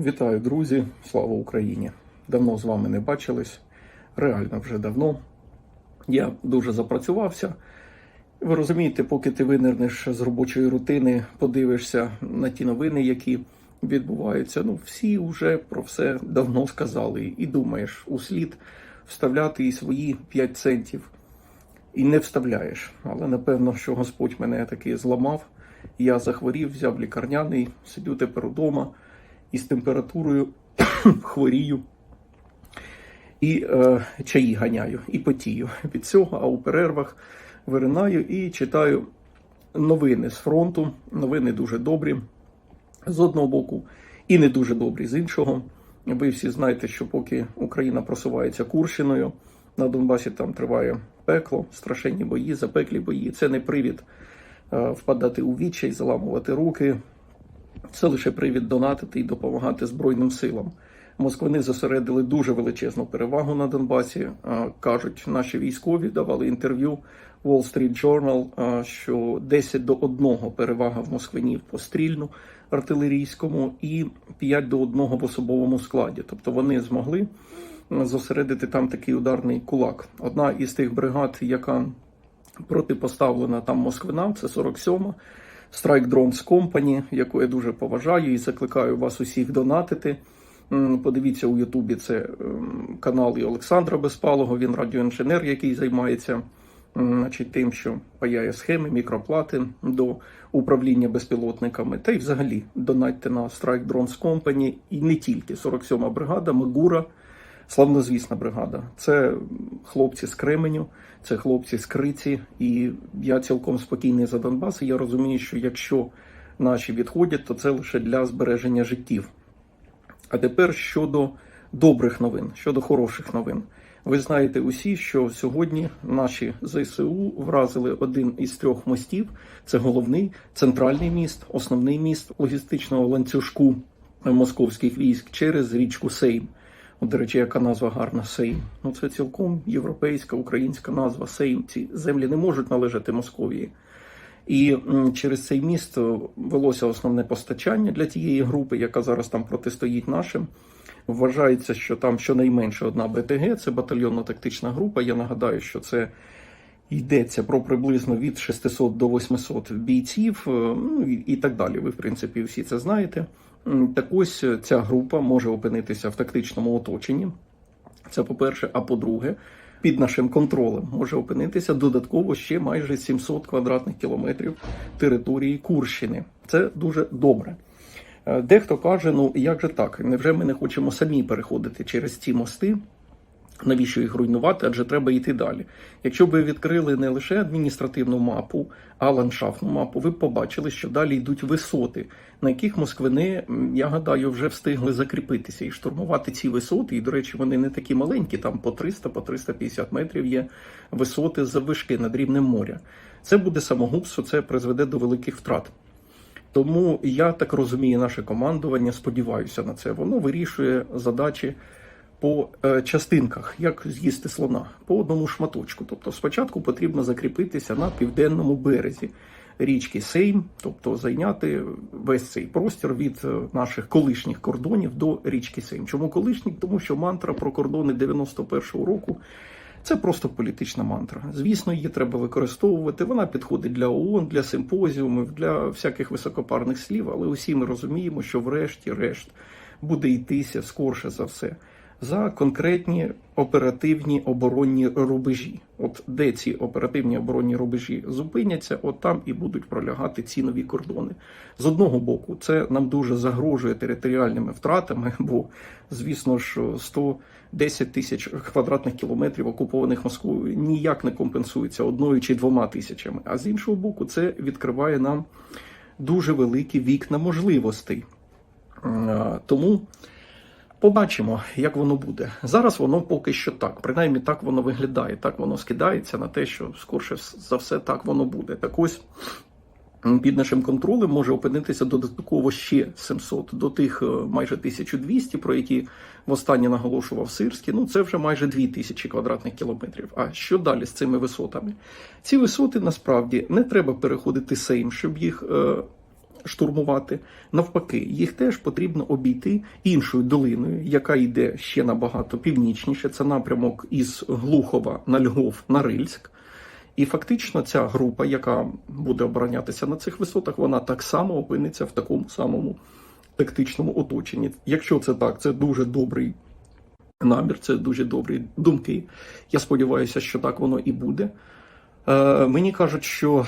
Вітаю, друзі! Слава Україні! Давно з вами не бачились. Реально вже давно. Я дуже запрацювався. Ви розумієте, поки ти винирнеш з робочої рутини, подивишся на ті новини, які відбуваються. Ну, всі вже про все давно сказали. І думаєш, услід вставляти і свої 5 центів. І не вставляєш. Але напевно, що Господь мене таки зламав. Я захворів, взяв лікарняний, сидю тепер вдома із температурою хворію. І е, чаї ганяю, і потію від цього, а у перервах виринаю і читаю новини з фронту. Новини дуже добрі з одного боку, і не дуже добрі з іншого. Ви всі знаєте, що поки Україна просувається Курщиною, на Донбасі там триває пекло, страшенні бої, запеклі бої. Це не привід е, впадати у відчай, заламувати руки. Це лише привід донатити і допомагати Збройним силам. Москвини зосередили дуже величезну перевагу на Донбасі. Кажуть, наші військові давали інтерв'ю Wall Street Journal, що 10 до 1 перевага в москвинів по стрільну артилерійському і 5 до 1 в особовому складі. Тобто вони змогли зосередити там такий ударний кулак. Одна із тих бригад, яка протипоставлена там Москвинам, це 47-ма. Strike Drones Company, яку я дуже поважаю і закликаю вас усіх донатити. Подивіться у Ютубі це ем, канал і Олександра Безпалого. Він радіоінженер, який займається значить, тим, що паяє схеми, мікроплати до управління безпілотниками. Та й взагалі донатьте на Strike Drones Company і не тільки 47-ма бригада, Магура. Славнозвісна бригада. Це хлопці з Кременю, це хлопці з Криці, і я цілком спокійний за Донбас. І я розумію, що якщо наші відходять, то це лише для збереження життів. А тепер щодо добрих новин, щодо хороших новин. Ви знаєте усі, що сьогодні наші ЗСУ вразили один із трьох мостів. Це головний центральний міст, основний міст логістичного ланцюжку московських військ через річку Сейм. От, до речі, яка назва гарна Сейм. Ну це цілком європейська, українська назва Сейм. Ці землі не можуть належати Московії. І через цей міст е, велося основне постачання для тієї групи, яка зараз там протистоїть нашим. Вважається, що там щонайменше одна БТГ, це батальйонно-тактична група. Я нагадаю, що це йдеться про приблизно від 600 до 800 бійців, е, ну і, і так далі. Ви, в принципі, всі це знаєте. Так ось е, ця група може опинитися в тактичному оточенні. Це по-перше, а по-друге, під нашим контролем може опинитися додатково ще майже 700 квадратних кілометрів території Курщини. Це дуже добре. Е, Дехто каже: ну як же так? Невже ми не хочемо самі переходити через ці мости? Навіщо їх руйнувати? Адже треба йти далі. Якщо б ви відкрили не лише адміністративну мапу, а ландшафтну мапу, ви б побачили, що далі йдуть висоти, на яких москвини, я гадаю, вже встигли закріпитися і штурмувати ці висоти. І, до речі, вони не такі маленькі, там по 300, по 350 метрів є висоти заввишки над рівнем моря. Це буде самогубство, це призведе до великих втрат. Тому я так розумію, наше командування, сподіваюся на це. Воно вирішує задачі по е, частинках, як з'їсти слона, по одному шматочку. Тобто, спочатку потрібно закріпитися на південному березі річки Сейм, тобто зайняти весь цей простір від е, наших колишніх кордонів до річки Сейм. Чому колишніх? Тому що мантра про кордони 91-го року. Це просто політична мантра. Звісно, її треба використовувати. Вона підходить для ООН, для симпозіумів, для всяких високопарних слів. Але усі ми розуміємо, що врешті-решт буде йтися скорше за все за конкретні оперативні оборонні рубежі. От де ці оперативні оборонні рубежі зупиняться, от там і будуть пролягати ці нові кордони. З одного боку, це нам дуже загрожує територіальними втратами, бо звісно ж 110 тисяч квадратних кілометрів окупованих Москвою ніяк не компенсується одною чи двома тисячами. А з іншого боку, це відкриває нам дуже великі вікна можливостей. Е, Тому. Побачимо, як воно буде. Зараз воно поки що так. Принаймні так воно виглядає. Так воно скидається на те, що скорше за все так воно буде. Так ось під нашим контролем може опинитися додатково ще 700 до тих е, майже 1200, про які востаннє наголошував Сирський. Ну це вже майже 2000 квадратних кілометрів. А що далі з цими висотами? Ці висоти насправді не треба переходити сейм, щоб їх. Штурмувати. Навпаки, їх теж потрібно обійти іншою долиною, яка йде ще набагато північніше. Це напрямок із Глухова на Львов на Рильськ. І фактично ця група, яка буде оборонятися на цих висотах, вона так само опиниться в такому самому тактичному оточенні. Якщо це так, це дуже добрий намір, це дуже добрі думки. Я сподіваюся, що так воно і буде. Е, мені кажуть, що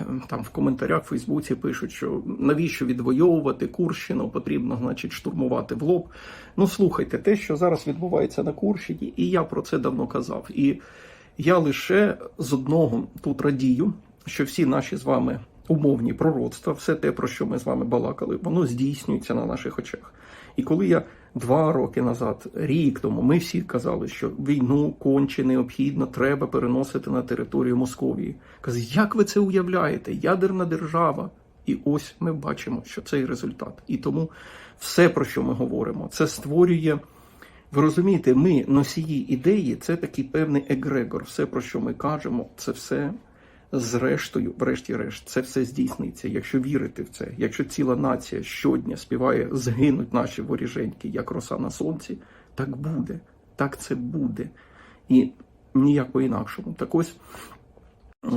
е, там в коментарях в Фейсбуці пишуть, що навіщо відвоювати Курщину, потрібно, значить, штурмувати в лоб. Ну, слухайте, те, що зараз відбувається на Курщині, і я про це давно казав. І я лише з одного тут радію, що всі наші з вами умовні пророцтва, все те, про що ми з вами балакали, воно здійснюється на наших очах. І коли я два роки назад, рік тому, ми всі казали, що війну конче необхідно, треба переносити на територію Московії. Казали, як ви це уявляєте? Ядерна держава. І ось ми бачимо, що цей результат. І тому все, про що ми говоримо, це створює. Ви розумієте, ми носії ідеї, це такий певний егрегор. Все, про що ми кажемо, це все зрештою, врешті-решт, це все здійсниться. Якщо вірити в це, якщо ціла нація щодня співає згинуть наші воріженьки, як роса на сонці, так буде, так це буде. І ніяк по-інакшому. Так ось е,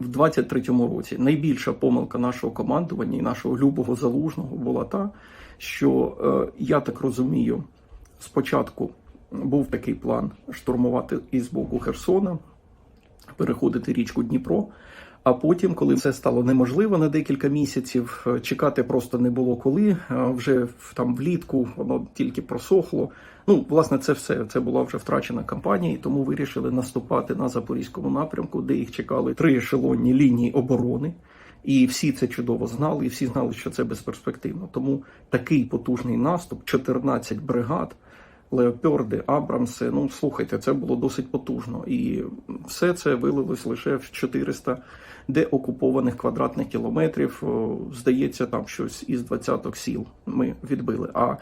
в 23-му році найбільша помилка нашого командування і нашого любого залужного була та, що е, я так розумію, спочатку був такий план штурмувати із боку Херсона, переходити річку Дніпро. А потім, коли все стало неможливо на декілька місяців, е, чекати просто не було коли. е, Вже там влітку воно тільки просохло. Ну, власне, це все це була вже втрачена кампанія, і тому вирішили наступати на запорізькому напрямку, де їх чекали три ешелонні лінії оборони. І всі це чудово знали, і всі знали, що це безперспективно. Тому такий потужний наступ, 14 бригад, леоперди, Абрамси. Ну слухайте, це було досить потужно, і все це вилилось лише в 400 деокупованих квадратних кілометрів. Здається, там щось із 20 сіл ми відбили. А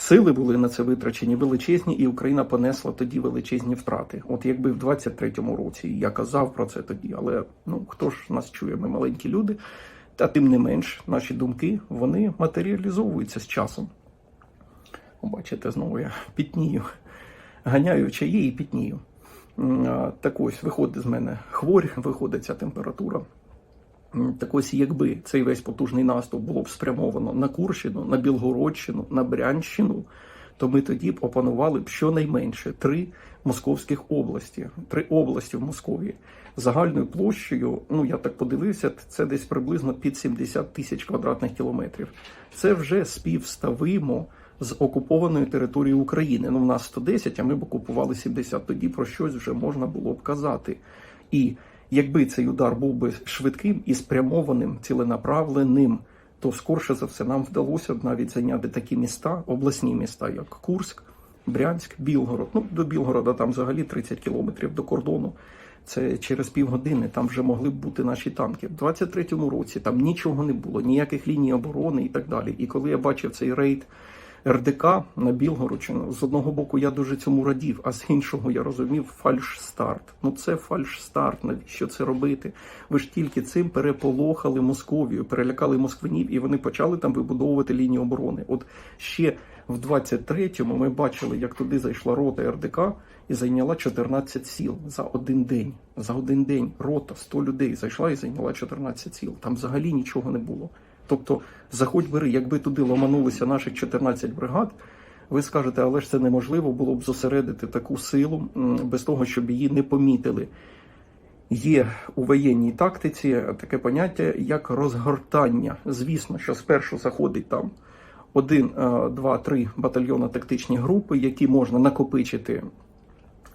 Сили були на це витрачені величезні, і Україна понесла тоді величезні втрати. От якби в 23-му році я казав про це тоді, але ну хто ж нас чує? Ми маленькі люди. Та тим не менш, наші думки вони матеріалізовуються з часом. Бачите, знову я пітнію, ганяю чаї і пітнію. Так ось виходить з мене хворь, виходить ця температура. Так ось, якби цей весь потужний наступ було б спрямовано на Курщину, на Білгородщину, на Брянщину, то ми тоді б опанували б щонайменше три московських області, три області в Московії загальною площею. Ну я так подивився, це десь приблизно під 70 тисяч квадратних кілометрів. Це вже співставимо з окупованою територією України. Ну, в нас 110, а ми б окупували 70. Тоді про щось вже можна було б казати. І якби цей удар був би швидким і спрямованим, ціленаправленим, то скорше за все нам вдалося б навіть зайняти такі міста, обласні міста, як Курськ, Брянськ, Білгород. Ну, до Білгорода там взагалі 30 кілометрів до кордону. Це через півгодини там вже могли б бути наші танки. В 23-му році там нічого не було, ніяких ліній оборони і так далі. І коли я бачив цей рейд РДК на Білгородщину, з одного боку я дуже цьому радів, а з іншого я розумів фальш-старт. Ну це фальш-старт. Навіщо це робити? Ви ж тільки цим переполохали Московію, перелякали москвинів, і вони почали там вибудовувати лінію оборони. От ще в 23-му ми бачили, як туди зайшла рота РДК і зайняла 14 сіл за один день. За один день рота 100 людей зайшла і зайняла 14 сіл. Там взагалі нічого не було. Тобто, заходь бери, якби туди ломанулися наших 14 бригад, ви скажете, але ж це неможливо було б зосередити таку силу без того, щоб її не помітили. Є у воєнній тактиці таке поняття як розгортання. Звісно, що спершу заходить там один, е, два, три батальйони тактичні групи, які можна накопичити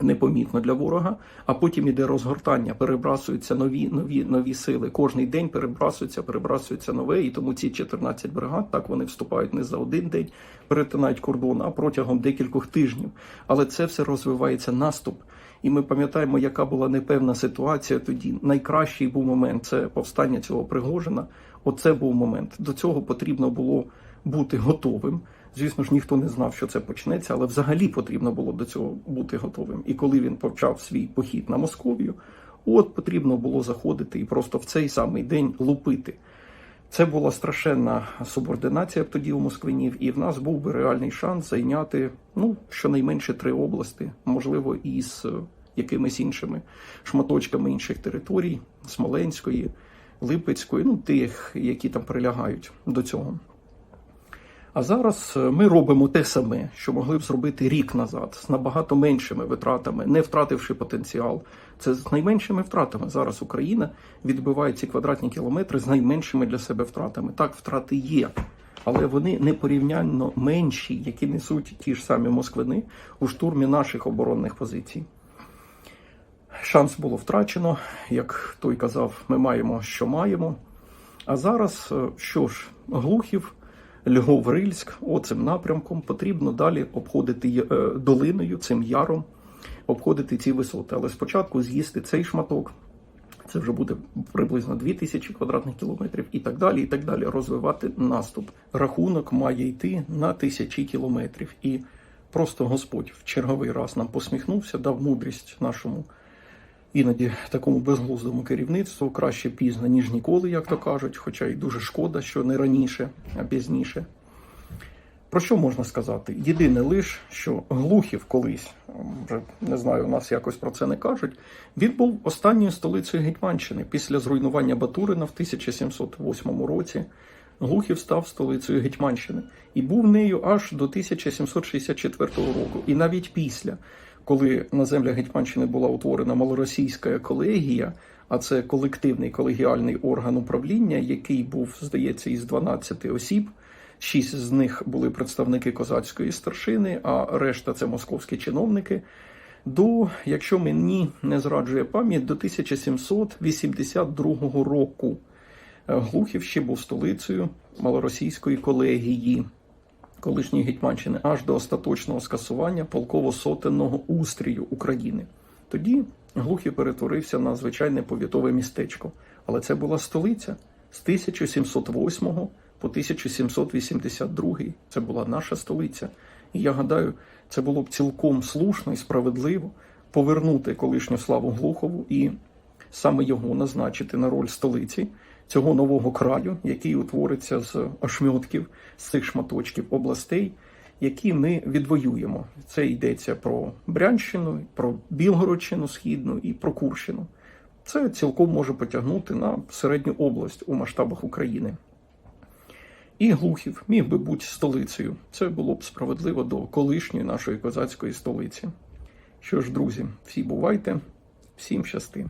непомітно для ворога, а потім іде розгортання, перебрасуються нові, нові, нові сили. Кожний день перебрасується, перебрасується нове, і тому ці 14 бригад так вони вступають не за один день, перетинають кордон, а протягом декількох тижнів. Але це все розвивається наступ. І ми пам'ятаємо, яка була непевна ситуація тоді. Найкращий був момент це повстання цього Пригожина. Оце був момент. До цього потрібно було бути готовим. Звісно ж, ніхто не знав, що це почнеться, але взагалі потрібно було до цього бути готовим. І коли він почав свій похід на Московію, от потрібно було заходити і просто в цей самий день лупити. Це була страшенна субординація тоді у москвинів, і в нас був би реальний шанс зайняти ну, щонайменше три області, можливо, і з е, якимись іншими шматочками інших територій, Смоленської, Липецької, ну тих, які там прилягають до цього. А зараз е, ми робимо те саме, що могли б зробити рік назад, з набагато меншими витратами, не втративши потенціал. Це з найменшими втратами. Зараз Україна відбиває ці квадратні кілометри з найменшими для себе втратами. Так, втрати є, але вони непорівнянно менші, які несуть ті ж самі москвини у штурмі наших оборонних позицій. Шанс було втрачено, як той казав, ми маємо, що маємо. А зараз е, що ж, Глухів, Львов, Рильськ, оцим напрямком потрібно далі обходити е, долиною, цим яром, обходити ці висоти. Але спочатку з'їсти цей шматок. Це вже буде приблизно 2000 квадратних кілометрів і так далі, і так далі. Розвивати наступ. Рахунок має йти на тисячі кілометрів. І просто Господь в черговий раз нам посміхнувся, дав мудрість нашому іноді такому безглуздому керівництву краще пізно, ніж ніколи, як то кажуть, хоча й дуже шкода, що не раніше, а пізніше. Про що можна сказати? Єдине лише, що Глухів колись, вже не знаю, у нас якось про це не кажуть. Він був останньою столицею Гетьманщини після зруйнування Батурина в 1708 році. Глухів став столицею Гетьманщини і був нею аж до 1764 року. І навіть після, коли на землях Гетьманщини була утворена малоросійська колегія, а це колективний колегіальний орган управління, який був, здається, із 12 осіб. Шість з них були представники козацької старшини, а решта це московські чиновники. До, якщо мені не зраджує пам'ять, до 1782 року Глухів ще був столицею малоросійської колегії колишньої Гетьманщини аж до остаточного скасування полково-сотенного устрію України. Тоді Глухів перетворився на звичайне повітове містечко, але це була столиця з 1708 по 1782. Це була наша столиця. І я гадаю, це було б цілком слушно і справедливо повернути колишню славу Глухову і саме його назначити на роль столиці цього нового краю, який утвориться з ошмьотків, з цих шматочків областей, які ми відвоюємо. Це йдеться про Брянщину, про Білгородщину Східну і про Курщину. Це цілком може потягнути на середню область у масштабах України. І Глухів міг би бути столицею. Це було б справедливо до колишньої нашої козацької столиці. Що ж, друзі, всі бувайте, всім щасти.